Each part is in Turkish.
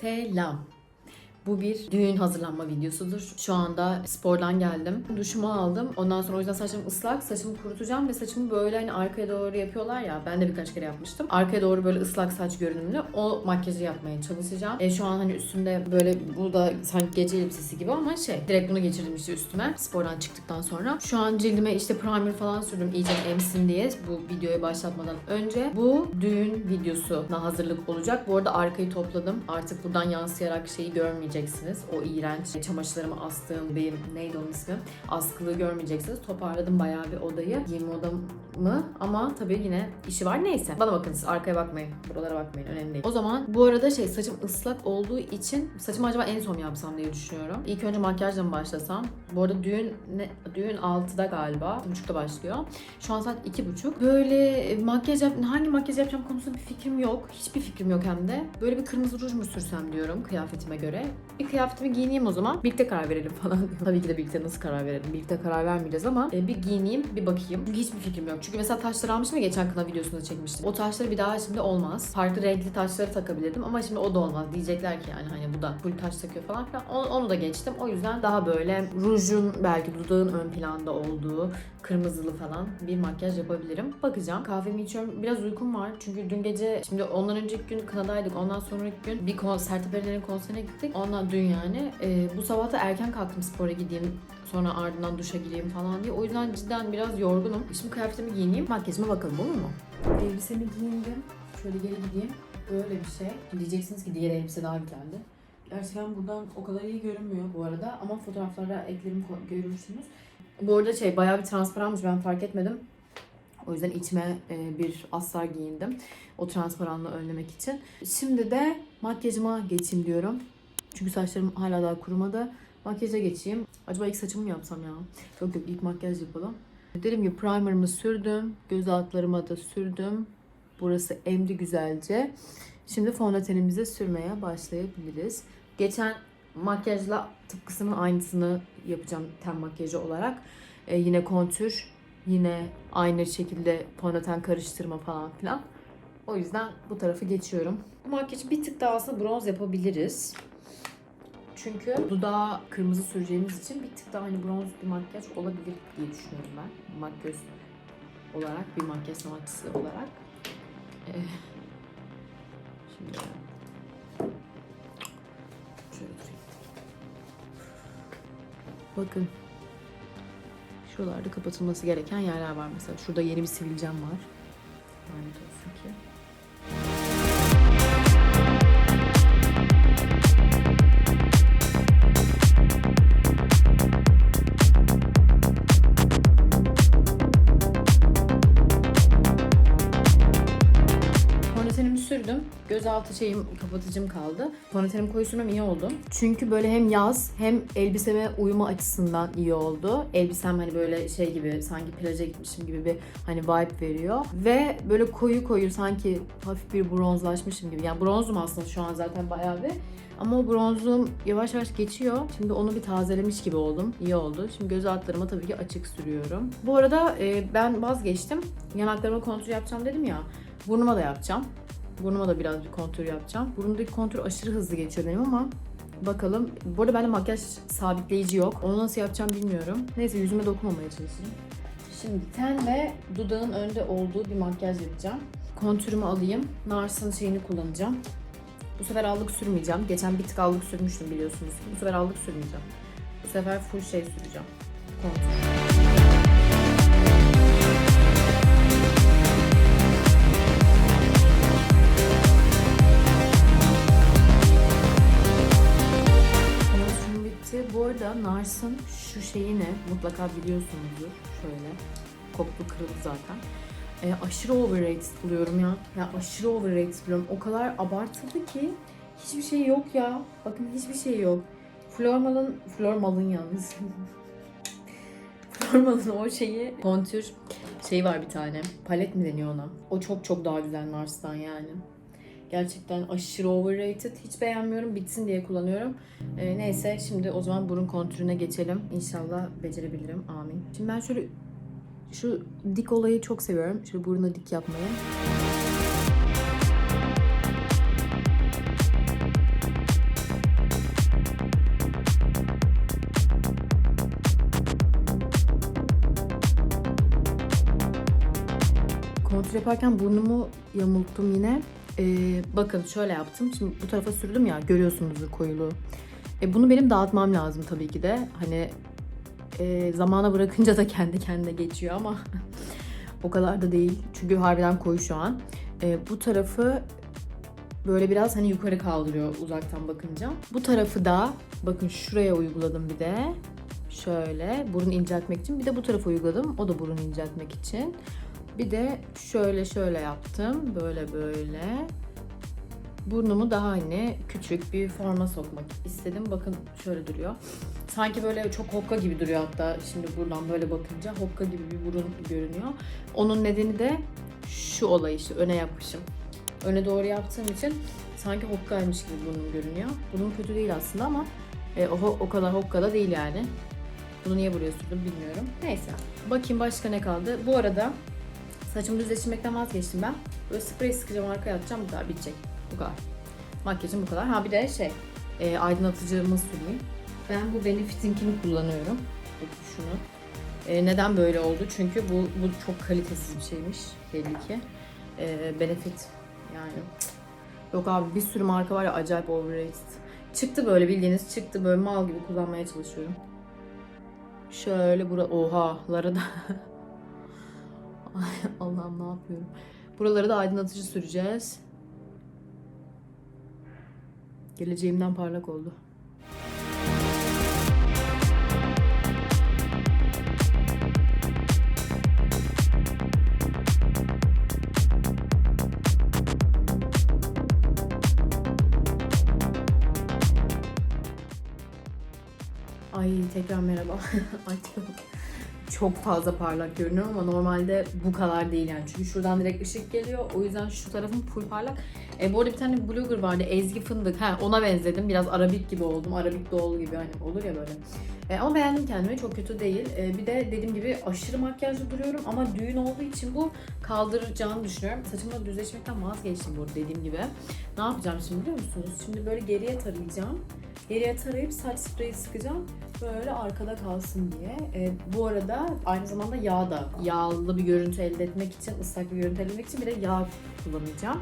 Selam. Bu bir düğün hazırlanma videosudur. Şu anda spordan geldim. Duşumu aldım. Ondan sonra o yüzden saçım ıslak. Saçımı kurutacağım ve saçımı böyle hani arkaya doğru yapıyorlar ya. Ben de birkaç kere yapmıştım. Arkaya doğru böyle ıslak saç görünümlü. O makyajı yapmaya çalışacağım. E, şu an hani üstümde böyle bu da sanki gece elbisesi gibi ama şey direkt bunu geçirdim işte üstüme. Spordan çıktıktan sonra. Şu an cildime işte primer falan sürdüm iyice emsin diye bu videoyu başlatmadan önce. Bu düğün videosuna hazırlık olacak. Bu arada arkayı topladım. Artık buradan yansıyarak şeyi görmeyeceksiniz. O iğrenç çamaşırlarımı astığım benim neydi onun ismi? Askılığı görmeyeceksiniz. Toparladım bayağı bir odayı. Giyinme odamı ama tabii yine işi var. Neyse. Bana bakın siz arkaya bakmayın. Buralara bakmayın. Önemli değil. O zaman bu arada şey saçım ıslak olduğu için saçımı acaba en son yapsam diye düşünüyorum. İlk önce makyajla mı başlasam? Bu arada düğün ne, düğün 6'da galiba. 2.30'da başlıyor. Şu an saat 2.30. Böyle e, makyaj yap, hangi makyaj yapacağım konusunda bir fikrim yok. Hiçbir fikrim yok hem de. Böyle bir kırmızı ruj mu sürsem diyorum kıyafetime göre. Bir kıyafetimi giyineyim o zaman. Birlikte karar verelim falan. Tabii ki de birlikte nasıl karar verelim? Birlikte karar vermeyeceğiz ama e, bir giyineyim, bir bakayım. Hiçbir fikrim yok. Çünkü mesela taşları almıştım ya geçen kına videosunda çekmiştim. O taşları bir daha şimdi olmaz. Farklı renkli taşları takabilirdim ama şimdi o da olmaz. Diyecekler ki yani hani bu da full taş takıyor falan filan. Onu, onu da geçtim. O yüzden daha böyle rujun belki dudağın ön planda olduğu kırmızılı falan bir makyaj yapabilirim. Bakacağım. Kahvemi içiyorum. Biraz uykum var. Çünkü dün gece şimdi ondan önceki gün kınadaydık. Ondan sonraki gün bir kon, Sertab konserine gittik. Ondan dün yani. Ee, bu sabah da erken kalktım spora gideyim. Sonra ardından duşa gireyim falan diye. O yüzden cidden biraz yorgunum. Şimdi kıyafetimi giyineyim. Makyajıma bakalım olur mu? Elbisemi giyindim. Şöyle geri gideyim. Böyle bir şey. Diyeceksiniz ki diğer elbise daha güzeldi. Gerçekten buradan o kadar iyi görünmüyor bu arada. Ama fotoğraflarda eklerimi görürsünüz. Bu arada şey bayağı bir transparanmış ben fark etmedim. O yüzden içime e, bir astar giyindim. O transparanlığı önlemek için. Şimdi de makyajıma geçeyim diyorum. Çünkü saçlarım hala daha kurumadı. Makyaja geçeyim. Acaba ilk saçımı mı yapsam ya? Yok yok ilk makyaj yapalım. Dediğim gibi primerımı sürdüm. Göz altlarıma da sürdüm. Burası emdi güzelce. Şimdi fondötenimizi sürmeye başlayabiliriz. Geçen makyajla tıpkısının aynısını yapacağım ten makyajı olarak. Ee, yine kontür, yine aynı şekilde fondöten karıştırma falan filan. O yüzden bu tarafı geçiyorum. Bu makyajı bir tık daha aslında bronz yapabiliriz. Çünkü dudağa kırmızı süreceğimiz için bir tık daha hani bronz bir makyaj olabilir diye düşünüyorum ben. Makyaj olarak, bir makyaj sanatçısı olarak. Ee, şimdi. Bakın. Şuralarda kapatılması gereken yerler var mesela. Şurada yeni bir sivilcem var. Lanet olsun ki. Sürdüm. Gözaltı şeyim, kapatıcım kaldı. Fondötenimi koyu sürmem iyi oldu. Çünkü böyle hem yaz hem elbiseme uyuma açısından iyi oldu. Elbisem hani böyle şey gibi sanki plaja gitmişim gibi bir hani vibe veriyor. Ve böyle koyu koyu sanki hafif bir bronzlaşmışım gibi. Yani bronzum aslında şu an zaten bayağı bir. Ama o bronzum yavaş yavaş geçiyor. Şimdi onu bir tazelemiş gibi oldum. İyi oldu. Şimdi göz altlarıma tabii ki açık sürüyorum. Bu arada e, ben vazgeçtim. Yanaklarıma kontrol yapacağım dedim ya. Burnuma da yapacağım. Burnuma da biraz bir kontür yapacağım. Burnumdaki kontür aşırı hızlı geçiyor benim ama bakalım. Bu arada bende makyaj sabitleyici yok. Onu nasıl yapacağım bilmiyorum. Neyse yüzüme dokunmamaya çalışayım. Şimdi ten ve dudağın önde olduğu bir makyaj yapacağım. Kontürümü alayım. Nars'ın şeyini kullanacağım. Bu sefer allık sürmeyeceğim. Geçen bir tık allık sürmüştüm biliyorsunuz. Bu sefer allık sürmeyeceğim. Bu sefer full şey süreceğim. Kontür. Arada Nars'ın şu şeyini mutlaka biliyorsunuzdur. Şöyle. Koptu kırıldı zaten. E, aşırı overrated buluyorum ya. Ya aşırı overrated buluyorum. O kadar abartıldı ki hiçbir şey yok ya. Bakın hiçbir şey yok. Flormal'ın, Flormal'ın yalnız. Flormal'ın o şeyi, kontür şey var bir tane. Palet mi deniyor ona? O çok çok daha güzel Nars'tan yani. Gerçekten aşırı overrated. Hiç beğenmiyorum. Bitsin diye kullanıyorum. E, neyse şimdi o zaman burun kontürüne geçelim. İnşallah becerebilirim. Amin. Şimdi ben şöyle şu dik olayı çok seviyorum. Şöyle buruna dik yapmayı. Kontür yaparken burnumu yamulttum yine. Ee, bakın şöyle yaptım. Şimdi bu tarafa sürdüm ya görüyorsunuzdur koyuluğu. E, bunu benim dağıtmam lazım tabii ki de. Hani e, zamana bırakınca da kendi kendine geçiyor ama o kadar da değil. Çünkü harbiden koyu şu an. E, bu tarafı böyle biraz hani yukarı kaldırıyor uzaktan bakınca. Bu tarafı da bakın şuraya uyguladım bir de. Şöyle burun inceltmek için. Bir de bu tarafa uyguladım. O da burun inceltmek için. Bir de şöyle şöyle yaptım. Böyle böyle. Burnumu daha hani küçük bir forma sokmak istedim. Bakın şöyle duruyor. Sanki böyle çok hokka gibi duruyor hatta şimdi buradan böyle bakınca hokka gibi bir burun görünüyor. Onun nedeni de şu olay işte öne yapışım. Öne doğru yaptığım için sanki hokkaymış gibi burnum görünüyor. Burnum kötü değil aslında ama e, o, o kadar hokka da değil yani. Bunu niye buraya sürdüm bilmiyorum. Neyse. Bakayım başka ne kaldı. Bu arada saçımı düzleştirmekten vazgeçtim ben. Böyle sprey sıkacağım arkaya atacağım bu kadar bitecek. Bu kadar. Makyajım bu kadar. Ha bir de şey e, aydınlatıcımı süreyim. Ben bu Benefit'inkini kullanıyorum. Şunu. E, neden böyle oldu? Çünkü bu, bu çok kalitesiz bir şeymiş belli ki. E, Benefit yani. Yok abi bir sürü marka var ya acayip overrated. Çıktı böyle bildiğiniz çıktı böyle mal gibi kullanmaya çalışıyorum. Şöyle bura ohaları da Allah'ım ne yapıyorum. Buraları da aydınlatıcı süreceğiz. Geleceğimden parlak oldu. Ay tekrar merhaba. Artık çok fazla parlak görünüyor ama normalde bu kadar değil yani. Çünkü şuradan direkt ışık geliyor. O yüzden şu tarafım full parlak. E, bu arada bir tane blogger vardı Ezgi Fındık. Ha, ona benzedim. Biraz Arabik gibi oldum. Arabik doğulu gibi hani olur ya böyle. E, ama beğendim kendimi. Çok kötü değil. E, bir de dediğim gibi aşırı makyajlı duruyorum ama düğün olduğu için bu kaldıracağını düşünüyorum. Saçımla düzleşmekten vazgeçtim bu dediğim gibi. Ne yapacağım şimdi biliyor musunuz? Şimdi böyle geriye tarayacağım. Geriye tarayıp saç spreyi sıkacağım. Böyle arkada kalsın diye. E, bu arada aynı zamanda yağ da yağlı bir görüntü elde etmek için, ıslak bir görüntü elde etmek için bir de yağ kullanacağım.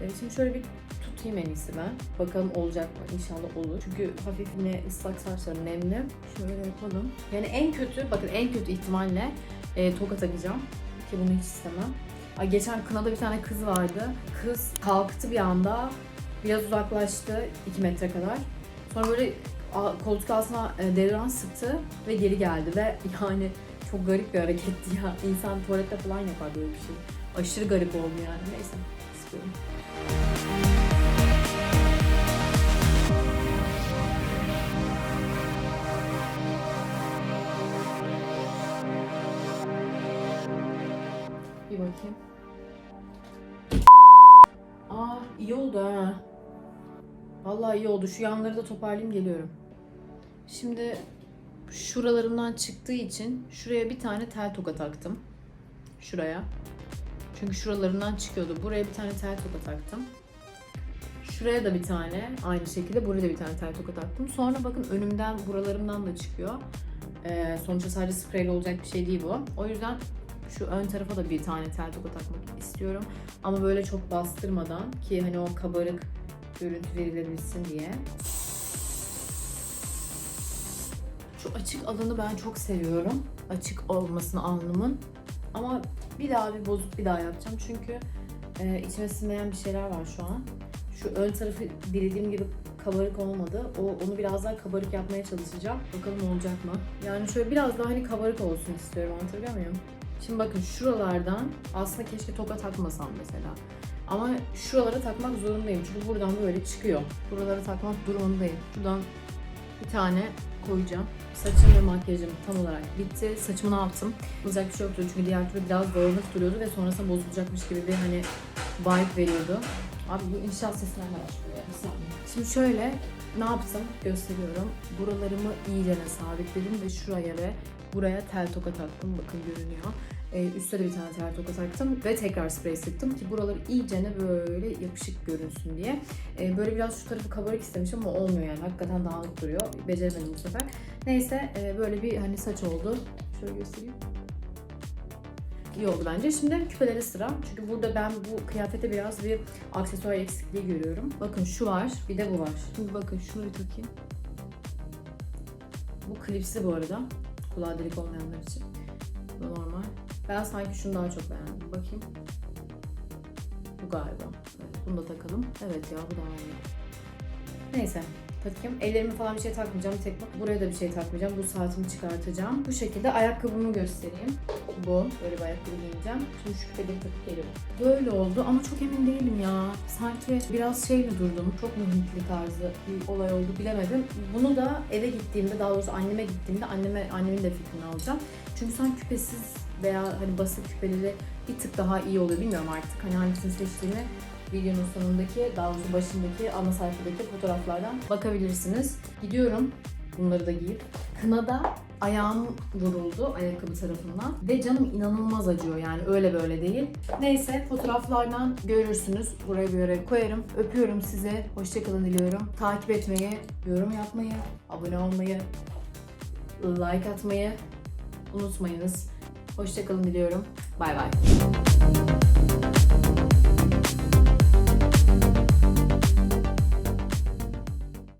E, şimdi şöyle bir tutayım en iyisi ben. Bakalım olacak mı? İnşallah olur. Çünkü hafif yine ıslak saçlarım nemli. Şöyle yapalım. Yani en kötü, bakın en kötü ihtimalle e, toka takacağım. Ki bunu hiç istemem. Ay, geçen kınada bir tane kız vardı. Kız kalktı bir anda. Biraz uzaklaştı 2 metre kadar. Sonra böyle koltuk altına e, devran sıktı ve geri geldi ve yani çok garip bir hareketti ya. İnsan tuvalette falan yapar böyle bir şey. Aşırı garip oldu yani. Neyse. istiyorum. Bir bakayım. Aa iyi oldu ha. Vallahi iyi oldu. Şu yanları da toparlayayım geliyorum. Şimdi şuralarından çıktığı için şuraya bir tane tel toka taktım. Şuraya. Çünkü şuralarından çıkıyordu. Buraya bir tane tel toka taktım. Şuraya da bir tane aynı şekilde buraya da bir tane tel toka taktım. Sonra bakın önümden buralarımdan da çıkıyor. Ee, sonuçta sadece spreyle olacak bir şey değil bu. O yüzden şu ön tarafa da bir tane tel toka takmak istiyorum. Ama böyle çok bastırmadan ki hani o kabarık görüntü verilebilsin diye. Şu açık alanı ben çok seviyorum. Açık olmasını alnımın. Ama bir daha bir bozuk bir daha yapacağım. Çünkü e, içime sinmeyen bir şeyler var şu an. Şu ön tarafı bildiğim gibi kabarık olmadı. O onu biraz daha kabarık yapmaya çalışacağım. Bakalım olacak mı? Yani şöyle biraz daha hani kabarık olsun istiyorum. Anlatabiliyor muyum? Şimdi bakın şuralardan aslında keşke toka takmasam mesela. Ama şuralara takmak zorundayım çünkü buradan böyle çıkıyor. Buralara takmak durumundayım. Şuradan bir tane koyacağım. Saçım ve makyajım tam olarak bitti. Saçımı ne yaptım? Olacak bir şey yoktu çünkü diğer türlü biraz dağınık duruyordu ve sonrasında bozulacakmış gibi bir hani vibe veriyordu. Abi bu inşaat sesinden başlıyor ya. Şimdi şöyle ne yaptım gösteriyorum. Buralarımı iyicene sabitledim ve şuraya ve buraya tel toka taktım. Bakın görünüyor. Ee, üstte de bir tane tel toka taktım ve tekrar sprey sıktım ki buraları iyicene böyle yapışık görünsün diye. Ee, böyle biraz şu tarafı kabarık istemişim ama olmuyor yani. Hakikaten dağınık duruyor. Beceremedim bu sefer. Neyse e, böyle bir hani saç oldu. Şöyle göstereyim. iyi oldu bence. Şimdi küpelere sıra. Çünkü burada ben bu kıyafete biraz bir aksesuar eksikliği görüyorum. Bakın şu var, bir de bu var. Şimdi bakın şunu bir takayım. Bu klipsi bu arada. Kulağı delik olmayanlar için. Bu normal. Ben sanki şunu daha çok beğendim. Bakayım. Bu galiba. Evet, bunu da takalım. Evet ya bu daha iyi. Neyse takayım. Ellerime falan bir şey takmayacağım. Tek buraya da bir şey takmayacağım. Bu saatimi çıkartacağım. Bu şekilde ayakkabımı göstereyim. Bu. Böyle bir ayakkabı giyeceğim. Şimdi şu küpeleri takıp geliyorum. Böyle oldu ama çok emin değilim ya. Sanki biraz şey mi durdum? Çok mu Hintli tarzı bir olay oldu bilemedim. Bunu da eve gittiğimde daha doğrusu anneme gittiğimde anneme annemin de fikrini alacağım. Çünkü sen küpesiz veya hani basit küpeleri bir tık daha iyi oluyor. Bilmiyorum artık hani hangisini seçtiğimi videonun sonundaki, daha başındaki ana sayfadaki fotoğraflardan bakabilirsiniz. Gidiyorum bunları da giyip. Kınada ayağım vuruldu ayakkabı tarafından ve canım inanılmaz acıyor yani öyle böyle değil. Neyse fotoğraflardan görürsünüz. Buraya bir yere koyarım. Öpüyorum size. Hoşçakalın diliyorum. Takip etmeyi, yorum yapmayı, abone olmayı, like atmayı unutmayınız. Hoşçakalın diliyorum. Bay bay.